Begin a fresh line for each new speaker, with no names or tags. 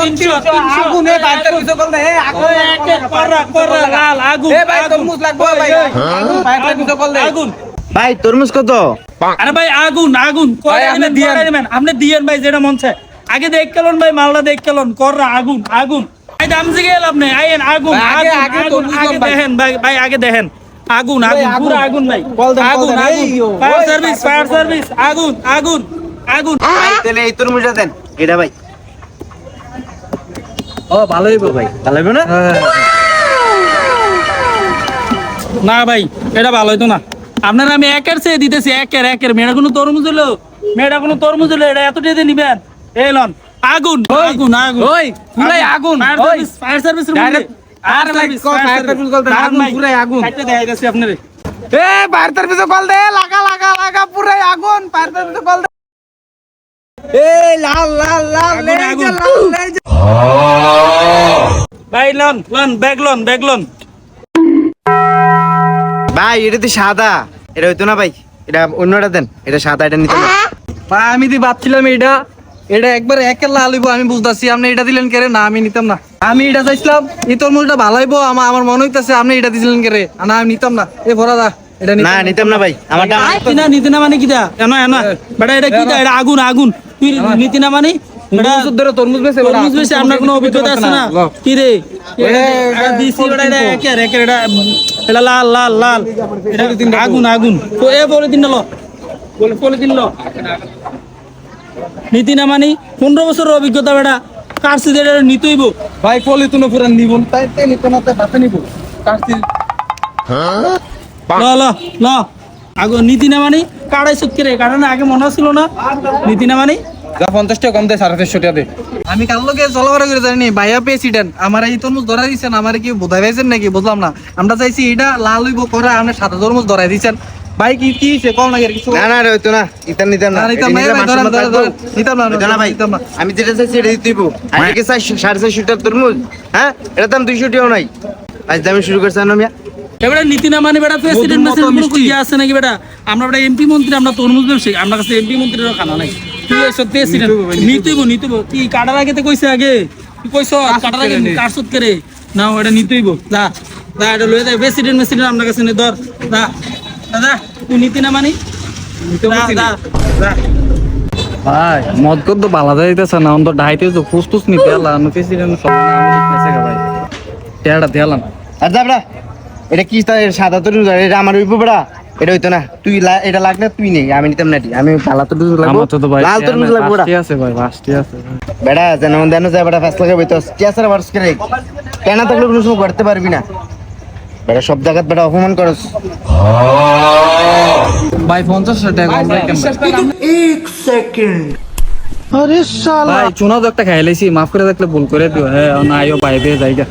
আগুন ভাই তরমুজ কল দে আগুন
ওই একে কররা, কররা, লাল, আগুন,
এ ভাই তরমুজ লাগবে ভাই আগুন ভাই তরমুজ কল দে
আগুন।
ভাই তরমুজ কত?
আরে ভাই আগুন আগুন
আপনি দিয়েন।
আপনি দিয়েন ভাই যেটা মন চায়। আগে দেখ কেলন ভাই মালটা দেখ কেলন কররা আগুন আগুন। ভাই দাম জিগে এলাম নেই আইন আগুন
আগে-
আগুন,
আগে
দেখেন ভাই ভাই আগে দেখেন। আগুন আগুন। পুরো আগুন। ভাই। আগুন আগুন fire service
fire
fire service আগুন আগুন আগুন।
তাহলে এই তরমুজটা দেন। এটা ভাই।
ও ভালো ভাই।
ভালো হবে না?
না ভাই এটা ভালো হইতো না। আপনার আমি একের চেয়ে দিতেছি একের একের। মেয়েটা কোনো তরমুজ হলো মেয়েটা কোনো তরমুজ হলো এটা এত দিয়ে নিবেন এই লন। আগুন আগুন আগুন।
ওই, পুরাই আগুন,
ফায়ার। সার্ভিস সার্ভিস
পুরাই।
কাটতে আপনারে।
এ কল দে লাগা লাগা লাগা পুরাই আগুন। কল লাল লাল লাল
ভাই lawn lawn bag lawn bag lawn.
ভাই এটা তো সাদা। এটা হইতো না ভাই। এটা অন্যটা দেন। এটা সাদা এটা নিতে
ভাই আমি দি ভাবছিলাম এটা। এটা একবার একের লাল হইবো আমি বুঝতাছি। আপনি এটা দিলেন কেরে? না আমি নিতাম না। আমি এটা চাইছিলাম এই তরমুজটা ভালো হইবো আমার আমার মনে হইতাছে আপনি এটা দিছিলেন কেরে। না আমি নিতাম না। এ ভরা দা এটা
না নিতাম না ভাই। আমার দাম
নিতি না নিতি না মানে কি দা? এনা এনা বেটা এটা কি দা? এটা আগুন আগুন। তুই নিতি না মানে
তরমুজ
তরমুজ আপনার কোনো অভিজ্ঞতা আছে না?
ল।
কি রে?
এ-
এটা দিছি ওটা এটা একে রেখে এটা এটা লাল লাল লাল। আগুন আগুন। তো এ বলে দিন ল। বলে বলে দিন ল। নীতি না মানি পনেরো বছরের অভিজ্ঞতা বেটা। কাটছি এটা নিতেইব
ভাই পলি তুনো পুরা নিব। তাই তে নিতে না তাই বাতে নিব। কাটছি
ল ল ল। আগুন নীতি না মানি কাড়াই সুতকে রে। কারণ আগে মনে ছিল না? নীতি না মানি
যা পঞ্চাশ টাকা কম দে সাড়ে চারশো টাকা দে। আমি কার লোকে চলাফেরা করে জানি ভাইয়া প্রেসিডেন্ট আমার এই তরমুজ ধরা দিচ্ছেন আমার কি বোঝাই পাইছেন নাকি? বুঝলাম না। আমরা চাইছি এটা লাল হইব করে আপনি সাদা তরমুজ ধরাই দিচ্ছেন ভাই কি কি হইছে? কম নাকি কিছু?
না না এটা হইতো না। ইতার নিতাম না।
না, না,
নিলে
ভাই,
মানুষ
ধরেন, ধরেন, নিতাম না,
না ভাই।
নিতাম না।
আমি যেটা চাইছি এটা দিব। চাই তরমুজ? হ্যাঁ? এটা দাম দুইশো টাকাও নাই। আজ দামে শুরু করছে না মিয়া।
এবারে নীতি না মানে বেটা প্রেসিডেন্ট। ইয়ে আছে নাকি বেটা? আমরা বেটা এমপি মন্ত্রী আমরা তরমুজ ব্যবসায়ী। আমরা কাছে এমপি মন্ত্রীরও খানা নাই। তুই কাটার আগে তো কইছে আগে? তুই কইছ কাটার আগে
করে নে।
করে না ওটা নিতেইব যা যা এটা লয়ে মেসিডেন্ট আমরা কাছে নে ধর। যা দাদা তুই নীতি না মানি?
ভাই মদ কত বালা যাইতেছে না অন্তর ঢাইতে তো ফুসফুস নি ভাই। দেলাম
আর যাবরা এটা কি সাদা এটা আমার বড়া এটা হইতো না। তুই এটা লাগলে তুই নেই আমি নিতাম না আমি কালা তরমুজ লাগবো।
আমার তো তো ভাই
লাল তরমুজ লাগবো
আছে ভাই বাসটি আছে
বেড়া যেন দেন যায় বেড়া ফেস লাগাবে তো টিয়াসার বারস করে। কেন থাকলে কোনো সময় করতে পারবি না। বেড়া সব জায়গাত বেড়া অপমান করস।
ভাই পঞ্চাশ টাকা কম রাখেন ভাই চুনা তো একটা খাই লাইছি মাফ করে দেখলে ভুল করে দিও। হ্যাঁ না আইও বাইরে যাইগা